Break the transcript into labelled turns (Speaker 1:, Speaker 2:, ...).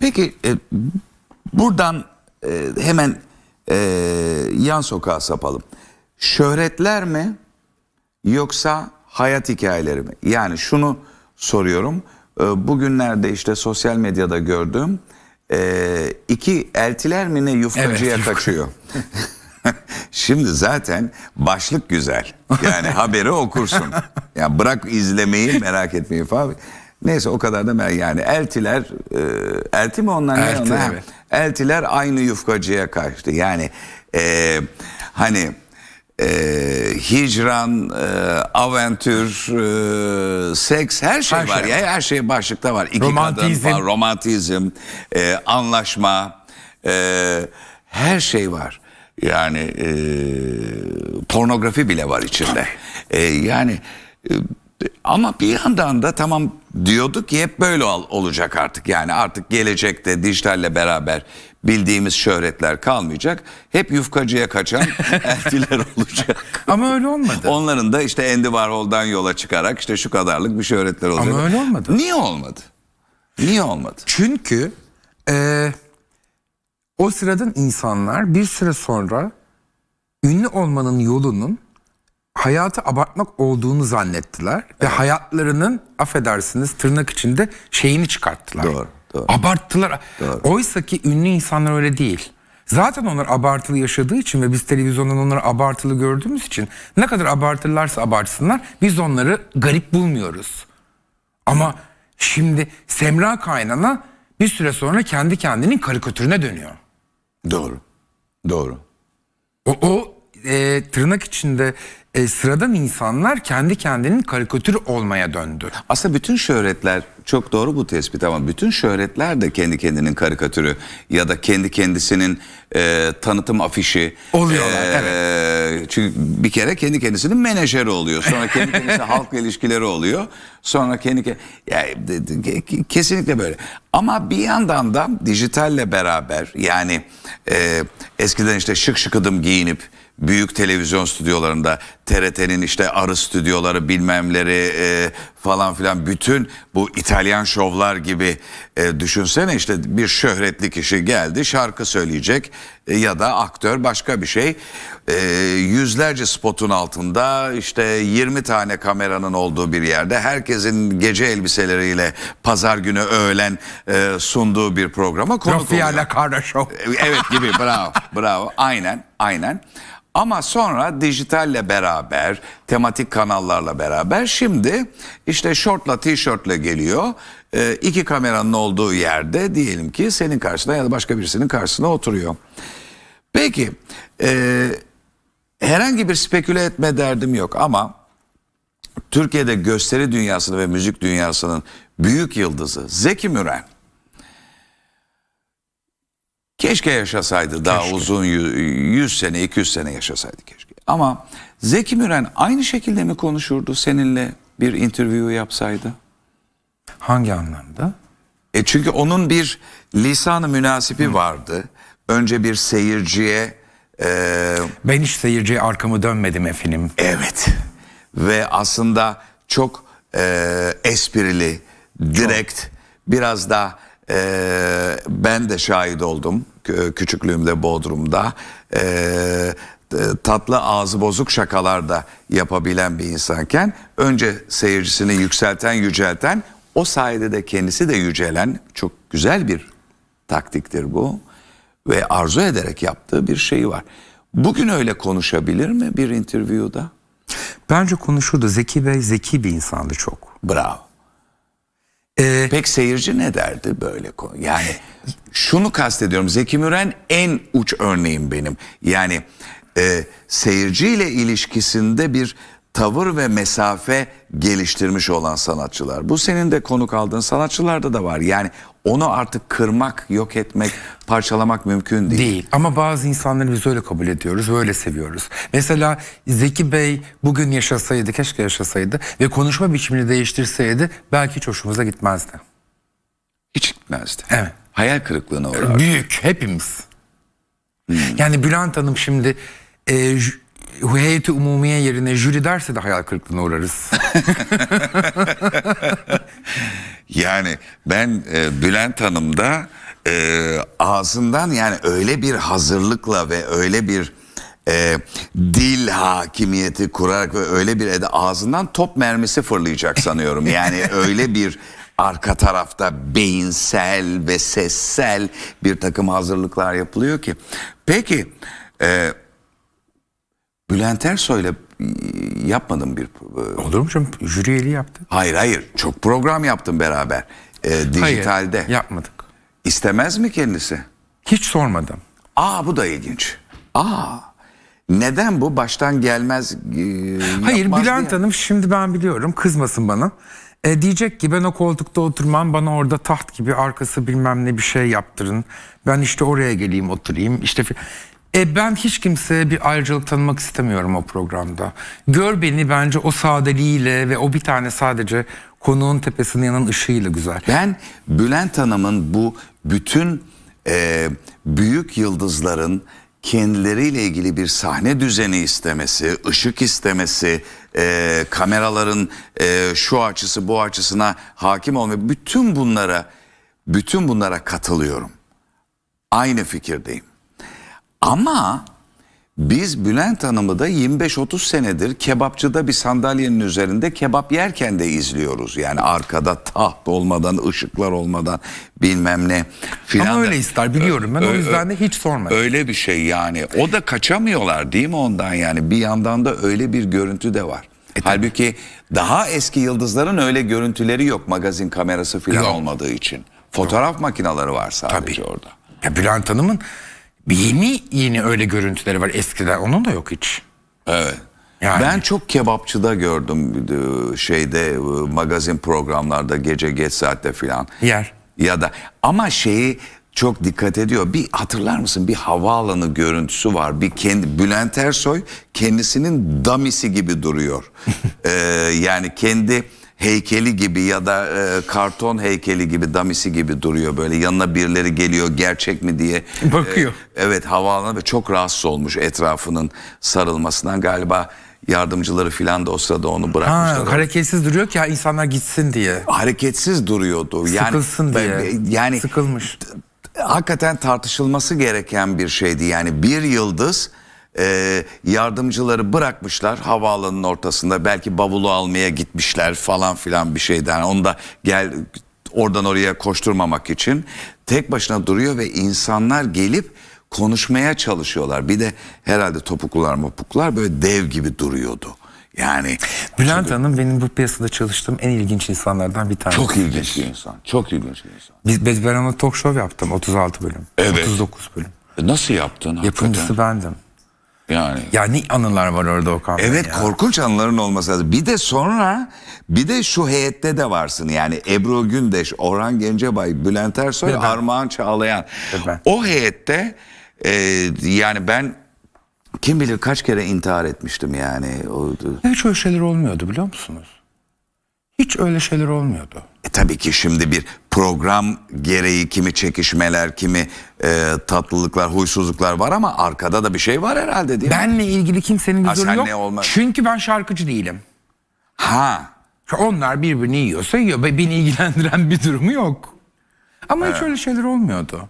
Speaker 1: Peki e, buradan e, hemen e, yan sokağa sapalım. Şöhretler mi yoksa hayat hikayeleri mi? Yani şunu soruyorum. E, bugünlerde işte sosyal medyada gördüğüm e, iki eltiler mi ne yufkacıya
Speaker 2: Evet,
Speaker 1: kaçıyor. Şimdi zaten başlık güzel. Yani haberi okursun. Yani bırak izlemeyi merak etmeyi falan. Neyse o kadar da merak yani eltiler e, elti mi onlar? ne
Speaker 2: Elti,
Speaker 1: onlar?
Speaker 2: evet.
Speaker 1: Eltiler aynı yufkacıya kaçtı. Yani e, hani e, hicran, e, aventür, e, seks her şey
Speaker 2: Her
Speaker 1: var
Speaker 2: şey
Speaker 1: ya her şey başlıkta var. İki
Speaker 2: Romantizm.
Speaker 1: kadın var, romantizm, e, anlaşma, e, her şey var. Yani e, pornografi bile var içinde. E, yani e, ama bir yandan da tamam diyorduk ki hep böyle ol- olacak artık. Yani artık gelecekte dijitalle beraber bildiğimiz şöhretler kalmayacak. Hep yufkacıya kaçan eltiler olacak.
Speaker 2: Ama öyle olmadı.
Speaker 1: Onların da işte Andy Warhol'dan yola çıkarak işte şu kadarlık bir şöhretler olacak.
Speaker 2: öyle olmadı.
Speaker 1: Niye olmadı? Niye olmadı?
Speaker 2: Çünkü e, o sıradan insanlar bir süre sonra ünlü olmanın yolunun hayatı abartmak olduğunu zannettiler ve hayatlarının affedersiniz tırnak içinde şeyini çıkarttılar.
Speaker 1: Doğru, doğru.
Speaker 2: Abarttılar. Oysa ki ünlü insanlar öyle değil. Zaten onlar abartılı yaşadığı için ve biz televizyondan onları abartılı gördüğümüz için ne kadar abartırlarsa abartsınlar biz onları garip bulmuyoruz. Ama şimdi Semra Kaynana bir süre sonra kendi kendinin karikatürüne dönüyor.
Speaker 1: Doğru. Doğru.
Speaker 2: O, o e, tırnak içinde e, sıradan insanlar kendi kendinin karikatürü olmaya döndü.
Speaker 1: Aslında bütün şöhretler çok doğru bu tespit ama bütün şöhretler de kendi kendinin karikatürü ya da kendi kendisinin e, tanıtım afişi.
Speaker 2: Oluyorlar,
Speaker 1: E, Çünkü bir kere kendi kendisinin menajeri oluyor. Sonra kendi kendisine halk ilişkileri oluyor. Sonra kendi ke- yani kesinlikle böyle. Ama bir yandan da dijitalle beraber yani e, eskiden işte şık şıkıdım giyinip büyük televizyon stüdyolarında TRT'nin işte arı stüdyoları bilmemleri e, falan filan bütün bu İtalyan şovlar gibi e, düşünsene işte bir şöhretli kişi geldi şarkı söyleyecek e, ya da aktör başka bir şey E, yüzlerce spotun altında işte 20 tane kameranın olduğu bir yerde herkesin gece elbiseleriyle pazar günü öğlen e, sunduğu bir programa konuk oluyor.
Speaker 2: Rafia'la Kardeşov.
Speaker 1: Evet gibi bravo bravo aynen aynen. Ama sonra dijitalle beraber tematik kanallarla beraber şimdi işte şortla tişörtle geliyor. Ee, iki kameranın olduğu yerde diyelim ki senin karşına ya da başka birisinin karşısına oturuyor. Peki e, herhangi bir speküle etme derdim yok ama Türkiye'de gösteri dünyasının ve müzik dünyasının büyük yıldızı Zeki Müren Keşke yaşasaydı daha uzun yü- 100 sene 200 sene yaşasaydı keşke. Ama Zeki Müren aynı şekilde mi konuşurdu seninle bir interview yapsaydı?
Speaker 2: Hangi anlamda?
Speaker 1: E çünkü onun bir lisanı münasibi vardı. Önce bir seyirciye e,
Speaker 2: Ben hiç seyirciye arkamı dönmedim efendim.
Speaker 1: evet ve aslında çok e, esprili, direkt biraz da e, ben de şahit oldum kü- küçüklüğümde Bodrum'da e, t- tatlı ağzı bozuk şakalar da yapabilen bir insanken önce seyircisini yükselten yücelten o sayede de kendisi de yücelen çok güzel bir taktiktir bu ve arzu ederek yaptığı bir şey var. Bugün öyle konuşabilir mi bir interview'da?
Speaker 2: Bence konuşurdu. Zeki Bey zeki bir insandı çok.
Speaker 1: Bravo.
Speaker 2: Ee,
Speaker 1: Pek seyirci ne derdi böyle konu? Yani şunu kastediyorum. Zeki Müren en uç örneğim benim. Yani e, seyirciyle ilişkisinde bir tavır ve mesafe geliştirmiş olan sanatçılar. Bu senin de konuk aldığın sanatçılarda da var. Yani onu artık kırmak, yok etmek, parçalamak mümkün değil.
Speaker 2: Değil ama bazı insanları biz öyle kabul ediyoruz, böyle seviyoruz. Mesela Zeki Bey bugün yaşasaydı, keşke yaşasaydı ve konuşma biçimini değiştirseydi belki hiç hoşumuza gitmezdi.
Speaker 1: Hiç gitmezdi.
Speaker 2: Evet.
Speaker 1: Hayal kırıklığına uğrar.
Speaker 2: Büyük, hepimiz. Yani Bülent Hanım şimdi e, heyeti umumiye yerine jüri derse de hayal kırıklığına uğrarız.
Speaker 1: Yani ben e, Bülent Hanım'da e, ağzından yani öyle bir hazırlıkla ve öyle bir e, dil hakimiyeti kurarak ve öyle bir ede ağzından top mermisi fırlayacak sanıyorum. Yani öyle bir arka tarafta beyinsel ve sessel bir takım hazırlıklar yapılıyor ki. Peki e, Bülent Ersoy'la e, yapmadım bir e,
Speaker 2: Olur mu canım? Jüri üyeliği yaptık.
Speaker 1: Hayır hayır çok program yaptım beraber. E, dijitalde.
Speaker 2: Hayır, yapmadık.
Speaker 1: İstemez mi kendisi?
Speaker 2: Hiç sormadım.
Speaker 1: Aa bu da ilginç. Aa neden bu baştan gelmez? e,
Speaker 2: Hayır Bülent? Hanım şimdi ben biliyorum kızmasın bana. E, diyecek ki ben o koltukta oturmam bana orada taht gibi arkası bilmem ne bir şey yaptırın. Ben işte oraya geleyim oturayım işte. E, ben hiç kimseye bir ayrıcalık tanımak istemiyorum o programda. Gör beni bence o sadeliğiyle ve o bir tane sadece konuğun tepesine yanan ışığıyla güzel.
Speaker 1: Ben Bülent Hanım'ın bu bütün e, büyük yıldızların kendileriyle ilgili bir sahne düzeni istemesi, ışık istemesi, e, kameraların e, şu açısı bu açısına hakim olma, bütün bunlara, bütün bunlara katılıyorum. Aynı fikirdeyim. Ama biz Bülent Hanım'ı da 25-30 senedir kebapçıda bir sandalyenin üzerinde kebap yerken de izliyoruz. Yani arkada taht olmadan, ışıklar olmadan bilmem ne filan.
Speaker 2: Ama
Speaker 1: da-
Speaker 2: öyle ister biliyorum ben o yüzden de hiç sormadım.
Speaker 1: Öyle bir şey yani. O da kaçamıyorlar değil mi ondan yani? Bir yandan da öyle bir görüntü de var.
Speaker 2: E,
Speaker 1: Halbuki daha eski yıldızların öyle görüntüleri yok magazin kamerası filan
Speaker 2: Yok.
Speaker 1: olmadığı için. Fotoğraf makineleri var sadece orada.
Speaker 2: Ya Bülent Hanım'ın yeni yeni öyle görüntüleri var eskiden onun da yok hiç.
Speaker 1: Evet.
Speaker 2: Yani.
Speaker 1: Ben çok kebapçıda gördüm e, şeyde e, magazin programlarda gece geç saatte filan.
Speaker 2: Yer.
Speaker 1: Ya da ama şeyi çok dikkat ediyor. Bir hatırlar mısın bir havaalanı görüntüsü var. Bir kendi Bülent Ersoy kendisinin damisi gibi duruyor. Ee, yani kendi heykeli gibi ya da e, karton heykeli gibi damisi gibi duruyor böyle yanına birileri geliyor gerçek mi diye
Speaker 2: Bakıyor.
Speaker 1: E, evet havaalanı ve çok rahatsız olmuş etrafının sarılmasından galiba yardımcıları filan da o sırada onu bırakmışlar.
Speaker 2: Ha, hareketsiz duruyor ki ya insanlar gitsin diye.
Speaker 1: Hareketsiz duruyordu. Yani
Speaker 2: Sıkılsın diye.
Speaker 1: yani
Speaker 2: Sıkılmış.
Speaker 1: hakikaten tartışılması gereken bir şeydi. Yani bir yıldız e, yardımcıları bırakmışlar havaalanının ortasında belki bavulu almaya gitmişler falan filan bir şeyden. Onu da gel oradan oraya koşturmamak için tek başına duruyor ve insanlar gelip konuşmaya çalışıyorlar. Bir de herhalde topuklular mopuklar böyle dev gibi duruyordu. Yani
Speaker 2: Bülent Hanım benim bu piyasada çalıştığım en ilginç insanlardan bir tanesi.
Speaker 1: çok ilginç bir insan. Çok ilginç bir insan.
Speaker 2: Biz, biz- ben ona talk show yaptım 36 bölüm.
Speaker 1: Evet.
Speaker 2: 39 bölüm.
Speaker 1: E, Nasıl yaptın? hakikaten?
Speaker 2: Yapımcısı bendim.
Speaker 1: Yani.
Speaker 2: Ya ne anılar var orada Okan Bey
Speaker 1: Evet
Speaker 2: ya.
Speaker 1: korkunç anıların olması lazım. Bir de sonra bir de şu heyette de varsın. Yani Ebru Gündeş, Orhan Gencebay, Bülent Ersoy,
Speaker 2: Ve ben.
Speaker 1: Armağan Çağlayan.
Speaker 2: Ve ben.
Speaker 1: O heyette e, yani ben kim bilir kaç kere intihar etmiştim yani. O,
Speaker 2: Hiç öyle şeyler olmuyordu biliyor musunuz? Hiç öyle şeyler olmuyordu.
Speaker 1: E, tabii ki şimdi bir program gereği kimi çekişmeler, kimi e, tatlılıklar, huysuzluklar var ama arkada da bir şey var herhalde değil mi?
Speaker 2: Benle ilgili kimsenin
Speaker 1: Ha,
Speaker 2: vizyonu
Speaker 1: sen
Speaker 2: yok.
Speaker 1: ne olma-
Speaker 2: Çünkü ben şarkıcı değilim.
Speaker 1: Ha.
Speaker 2: Onlar birbirini yiyorsa yiyor. Beni ilgilendiren bir durumu yok. Ama hiç öyle şeyler olmuyordu.